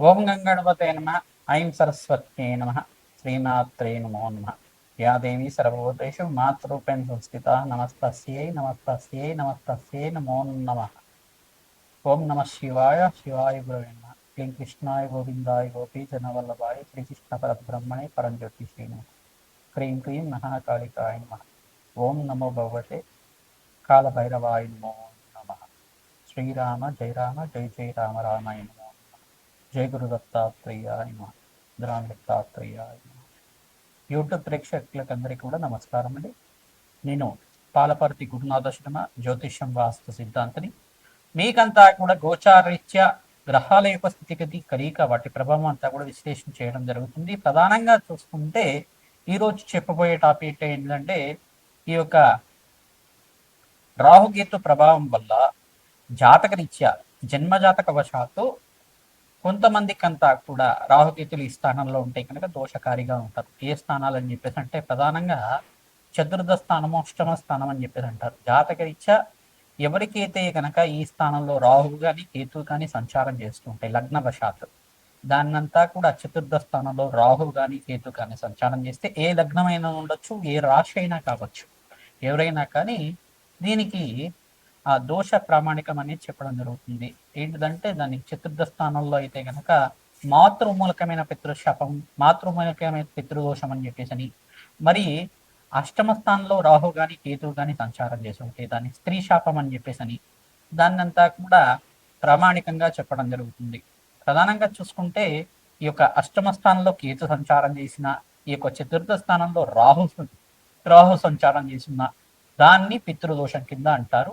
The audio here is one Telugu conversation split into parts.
ఓం గంగణపతే నమ. ఐం సరస్వత్యే నమ. శ్రీమాత్రే నమో నమ. యా దేవి సర్వభూతేషు మాతృపేణ సంస్థిత. నమస్తస్యై నమస్తస్యై నమస్తస్యై నమో నమ. ఓం నమ శివాయ శివాయ గురవే నమ. క్లీం కృష్ణాయ గోవిందాయ గోపీ జనవల్లభాయ శ్రీకృష్ణ పరబ్రహ్మణే పరంజ్యోతి శ్రీను క్రీం క్రీం మహాకాళికాయ నమ. ఓం నమో భగవతే కాలభైరవాయ నమో నమ. శ్రీరామ జయ రామ జయ జయ రామ రామాయ నమ. నమః. జయ గురు దత్తాత్రేయాయ దత్తాత్రేయాయ యూట్యూబ్ ప్రేక్షకులకు అందరికీ కూడా నమస్కారం అండి. నేను పాలపర్తి గురునాథశ్రమ జ్యోతిష్యం వాస్తు సిద్ధాంతిని. మీకంతా కూడా గోచారీత్యా గ్రహాల యొక్క స్థితిగతి కలిక వాటి ప్రభావం అంతా కూడా విశ్లేషణ చేయడం జరుగుతుంది. ప్రధానంగా చూసుకుంటే ఈరోజు చెప్పబోయే టాపిక్ ఏంటంటే ఈ యొక్క రాహుకేతు ప్రభావం వల్ల జాతకరీత్యా జన్మజాతక వశాత్తు కొంతమందికి అంతా కూడా రాహుకేతులు ఈ స్థానంలో ఉంటే కనుక దోషకారిగా ఉంటారు. ఏ స్థానాలు అని చెప్పేసి అంటే ప్రధానంగా చతుర్థ స్థానము అష్టమ స్థానం అని చెప్పేసి అంటారు. జాతకరీత్యా ఎవరికైతే కనుక ఈ స్థానంలో రాహువు కానీ కేతు కానీ సంచారం చేస్తుంటాయి లగ్న వశాత్తు దాన్నంతా కూడా చతుర్థ స్థానంలో రాహు కానీ కేతు కానీ సంచారం చేస్తే ఏ లగ్నమైనా ఉండొచ్చు ఏ రాశి అయినా కావచ్చు. ఎవరైనా కానీ దీనికి ఆ దోష ప్రామాణికం అనేది చెప్పడం జరుగుతుంది. ఏంటిదంటే దాని చతుర్థ స్థానంలో అయితే గనక మాతృమూలకమైన పితృశాపం మాతృమూలకమైన పితృదోషం అని చెప్పేసి అని మరి అష్టమ స్థానంలో రాహు గాని కేతువు గాని సంచారం చేసి ఉంటే దాన్ని స్త్రీ శాపం అని చెప్పేసి అని దాన్నంతా కూడా ప్రామాణికంగా చెప్పడం జరుగుతుంది. ప్రధానంగా చూసుకుంటే ఈ యొక్క అష్టమ స్థానంలో కేతు సంచారం చేసిన ఈ యొక్క చతుర్థ స్థానంలో రాహు రాహు సంచారం చేసిన దాన్ని పితృదోషం కింద అంటారు.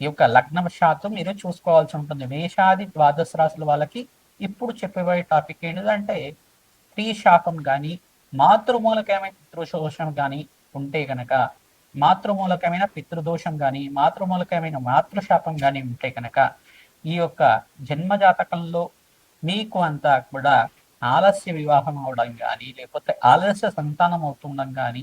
ఈ యొక్క లగ్నవశాత్తు మీరు చూసుకోవాల్సి ఉంటుంది. మేషాది ద్వాదశ రాశుల వాళ్ళకి ఇప్పుడు చెప్పబోయే టాపిక్ ఏంటంటే స్త్రీ శాపం కానీ మాతృమూలకమైన పితృదోషం కానీ ఉంటే గనక మాతృమూలకమైన పితృదోషం కానీ మాతృమూలకమైన మాతృశాపం కానీ ఉంటే కనుక ఈ యొక్క జన్మ జాతకంలో మీకు అంతా కూడా ఆలస్య వివాహం అవడం కానీ లేకపోతే ఆలస్య సంతానం అవుతుండడం కానీ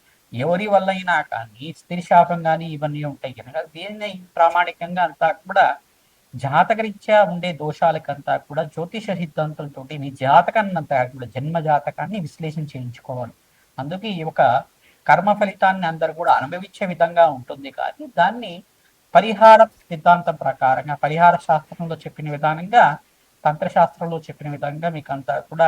ఎవరి వల్ల అయినా కానీ స్త్రీ శాపం కానీ ఇవన్నీ ఉంటాయి కనుక దీన్ని ప్రామాణికంగా అంతా కూడా జాతకరీత్యా ఉండే దోషాలకంతా కూడా జ్యోతిష సిద్ధాంతులతో మీ జాతకాన్ని అంతా కూడా జన్మ జాతకాన్ని విశ్లేషణ చేయించుకోవాలి. అందుకే ఈ యొక్క కర్మ ఫలితాన్ని అందరూ కూడా అనుభవించే విధంగా ఉంటుంది కానీ దాన్ని పరిహార సిద్ధాంతం ప్రకారంగా పరిహార శాస్త్రంలో చెప్పిన విధానంగా తంత్రశాస్త్రంలో చెప్పిన విధంగా మీకు అంతా కూడా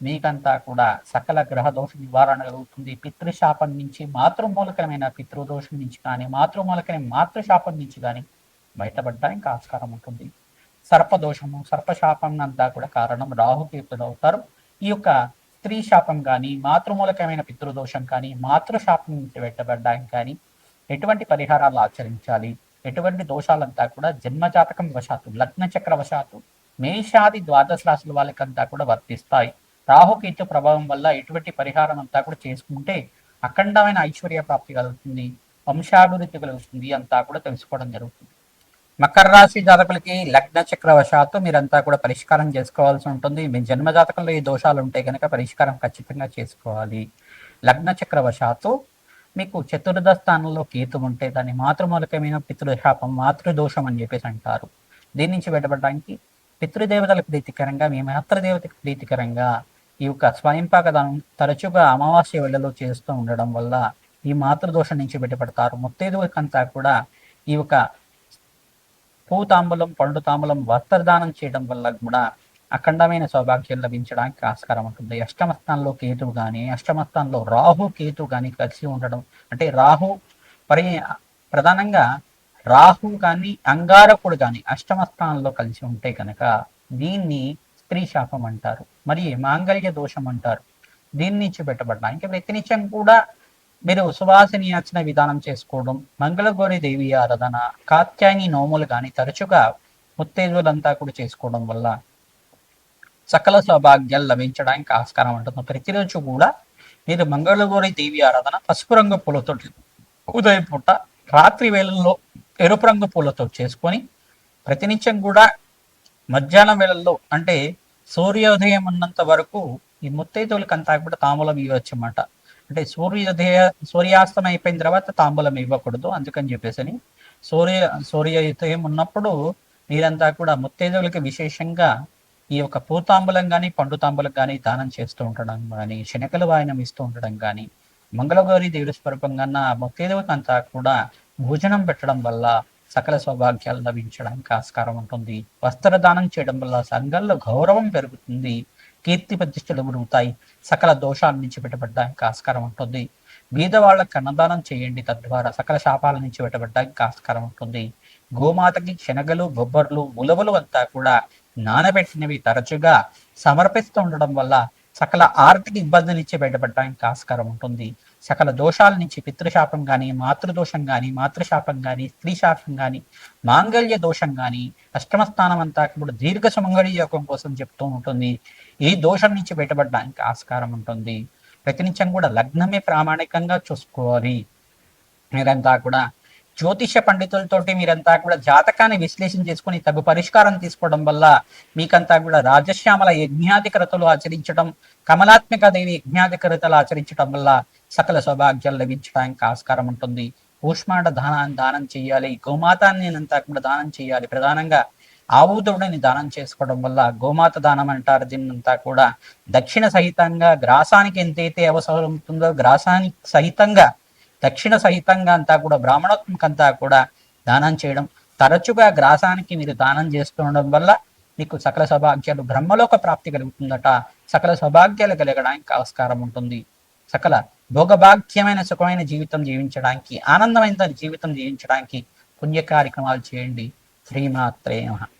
మీకంతా కూడా సకల గ్రహ దోష నివారణ కలుగుతుంది. పితృశాపం నుంచి మాతృమూలకమైన పితృదోషం నుంచి కానీ మాతృమూలకమైన మాతృశాపం నుంచి కానీ బయటపడడానికి ఆస్కారం ఉంటుంది. సర్పదోషము సర్పశాపం అంతా కూడా కారణం రాహుకేతులు అవుతారు. ఈ యొక్క స్త్రీ శాపం కానీ మాతృమూలకమైన పితృదోషం కానీ మాతృశాపం నుంచి బయటపడడానికి కానీ ఎటువంటి పరిహారాలు ఆచరించాలి? ఎటువంటి దోషాలంతా కూడా జన్మజాతకం వశాత్తు లగ్న చక్ర వశాత్తు మేషాది ద్వాదశ రాశుల వాళ్ళకంతా కూడా వర్తిస్తాయి. రాహుకేతు ప్రభావం వల్ల ఎటువంటి పరిహారం అంతా కూడా చేసుకుంటే అఖండమైన ఐశ్వర్య ప్రాప్తి కలుగుతుంది వంశాభివృద్ధి కలుగుతుంది అంతా కూడా తెలుసుకోవడం జరుగుతుంది. మకర రాశి జాతకులకి లగ్న చక్రవశాత్తు మీరంతా కూడా పరిష్కారం చేసుకోవాల్సి ఉంటుంది. మీ జన్మ జాతకంలో ఈ దోషాలు ఉంటే కనుక పరిష్కారం ఖచ్చితంగా చేసుకోవాలి. లగ్న చక్రవశాత్తు మీకు చతుర్థ స్థానంలో కేతు ఉంటే దాన్ని మాతృమూలకమైన పితృశాపం మాతృదోషం అని చెప్పేసి అంటారు. దీని నుంచి బయటపడడానికి పితృదేవతలకు ప్రీతికరంగా మీ మాతృదేవతకు ప్రీతికరంగా ఈ యొక్క స్వయంపాక దానం తరచుగా అమావాస్య వేళలో చేస్తూ ఉండడం వల్ల ఈ మాతృదోషం నుంచి బయటపడతారు. ముత్తైదువులకంతా కూడా ఈ యొక్క పూతాంబలం పండు తాంబూలం వస్త్రదానం చేయడం వల్ల కూడా అఖండమైన సౌభాగ్యం లభించడానికి ఆస్కారం ఉంటుంది. అష్టమ స్థానంలో కేతువు కానీ అష్టమ స్థానంలో రాహు కేతు కానీ కలిసి ఉండడం అంటే రాహు పరి ప్రధానంగా రాహు కానీ అంగారకుడు కానీ అష్టమ స్థానంలో కలిసి ఉంటే కనుక దీన్ని స్త్రీ శాపం అంటారు మరి మాంగళ్య దోషం అంటారు. దీని నుంచి పెట్టబడడానికి ప్రతినిత్యం కూడా మీరు సువాసిని అర్చన విధానం చేసుకోవడం మంగళగౌరి దేవి ఆరాధన కాత్యాయని నోములు కానీ తరచుగా ముత్తేజులంతా కూడా చేసుకోవడం వల్ల సకల సౌభాగ్యాలు లభించడానికి ఆస్కారం ఉంటుంది. ప్రతిరోజు కూడా మీరు మంగళగౌరి దేవి ఆరాధన పసుపు రంగు పూలతో ఉదయం పూట రాత్రి వేళల్లో ఎరుపు రంగు పూలతో చేసుకొని ప్రతినిత్యం కూడా మధ్యాహ్నం వేళల్లో అంటే సూర్యోదయం ఉన్నంత వరకు ఈ ముత్తైదువులకంతా కూడా తాంబూలం ఇవ్వచ్చు అన్నమాట అంటే సూర్యోదయ సూర్యాస్తం అయిపోయిన తర్వాత తాంబూలం ఇవ్వకూడదు అందుకని చెప్పేసి సూర్య సూర్యోదయం ఉన్నప్పుడు మీరంతా కూడా ముత్తైదువులకి విశేషంగా ఈ యొక్క పూతాంబులం కానీ పండు తాంబూలం కానీ దానం చేస్తూ ఉండడం కానీ శనకలు వాయనం ఇస్తూ ఉండడం కానీ మంగళగౌరి దేవుడి స్వరూపంగా ముత్తైదువుకి అంతా కూడా భోజనం పెట్టడం వల్ల సకల సౌభాగ్యాలు లభించడానికి ఆస్కారం ఉంటుంది. వస్త్రదానం చేయడం వల్ల సంఘంలో గౌరవం పెరుగుతుంది. కీర్తి ప్రతిష్టలు పెరుగుతాయి. సకల దోషాల నుంచి పెట్టబడ్డానికి ఆస్కారం ఉంటుంది. బీదవాళ్ళకు అన్నదానం చేయండి తద్వారా సకల శాపాల నుంచి పెట్టబడ్డానికి ఆస్కారం ఉంటుంది. గోమాతకి శనగలు బొబ్బర్లు ఉలవలు అంతా కూడా నానబెట్టినవి తరచుగా సమర్పిస్తూ ఉండడం వల్ల సకల ఆర్థిక ఇబ్బంది నుంచి బయటపడడానికి ఆస్కారం ఉంటుంది. సకల దోషాల నుంచి పితృశాపం కానీ మాతృదోషం కానీ మాతృశాపం కానీ స్త్రీ శాపం కానీ మాంగళ్య దోషం కానీ అష్టమ స్థానం అంతా ఇప్పుడు దీర్ఘ సుమంగళి యోగం కోసం చెప్తూ ఉంటుంది. ఈ దోషం నుంచి బయటపడడానికి ఆస్కారం ఉంటుంది. ప్రతినిత్యం కూడా లగ్నమే ప్రామాణికంగా చూసుకోవాలి. మీరంతా కూడా జ్యోతిష పండితులతోటి మీరంతా కూడా జాతకాన్ని విశ్లేషణ చేసుకుని తగు పరిష్కారం తీసుకోవడం వల్ల మీకంతా కూడా రాజశ్యామల యజ్ఞాధికరతలు ఆచరించడం కమలాత్మిక దేవి యజ్ఞాధికరతలు ఆచరించడం వల్ల సకల సౌభాగ్యాలు లభించడానికి ఆస్కారం ఉంటుంది. ఊష్మాండ దానాన్ని దానం చేయాలి. గోమాతాన్ని అంతా కూడా దానం చేయాలి. ప్రధానంగా ఆవుదుడిని దానం చేసుకోవడం వల్ల గోమాత దానం అంటారు. దీన్నంతా కూడా దక్షిణ సహితంగా గ్రాసానికి ఎంతైతే అవసరం ఉంటుందో గ్రాసానికి సహితంగా దక్షిణ సహితంగా అంతా కూడా బ్రాహ్మణోత్మకంతా కూడా దానం చేయడం తరచుగా గ్రాసానికి మీరు దానం చేస్తుండడం వల్ల మీకు సకల సౌభాగ్యాలు బ్రహ్మలోక ప్రాప్తి కలుగుతుందట. సకల సౌభాగ్యాలు కలగడానికి ఆస్కారం ఉంటుంది. సకల భోగభాగ్యమైన సుఖమైన జీవితం జీవించడానికి ఆనందమైన జీవితం జీవించడానికి పుణ్య కార్యక్రమాలు చేయండి. శ్రీమాత్రే నమః.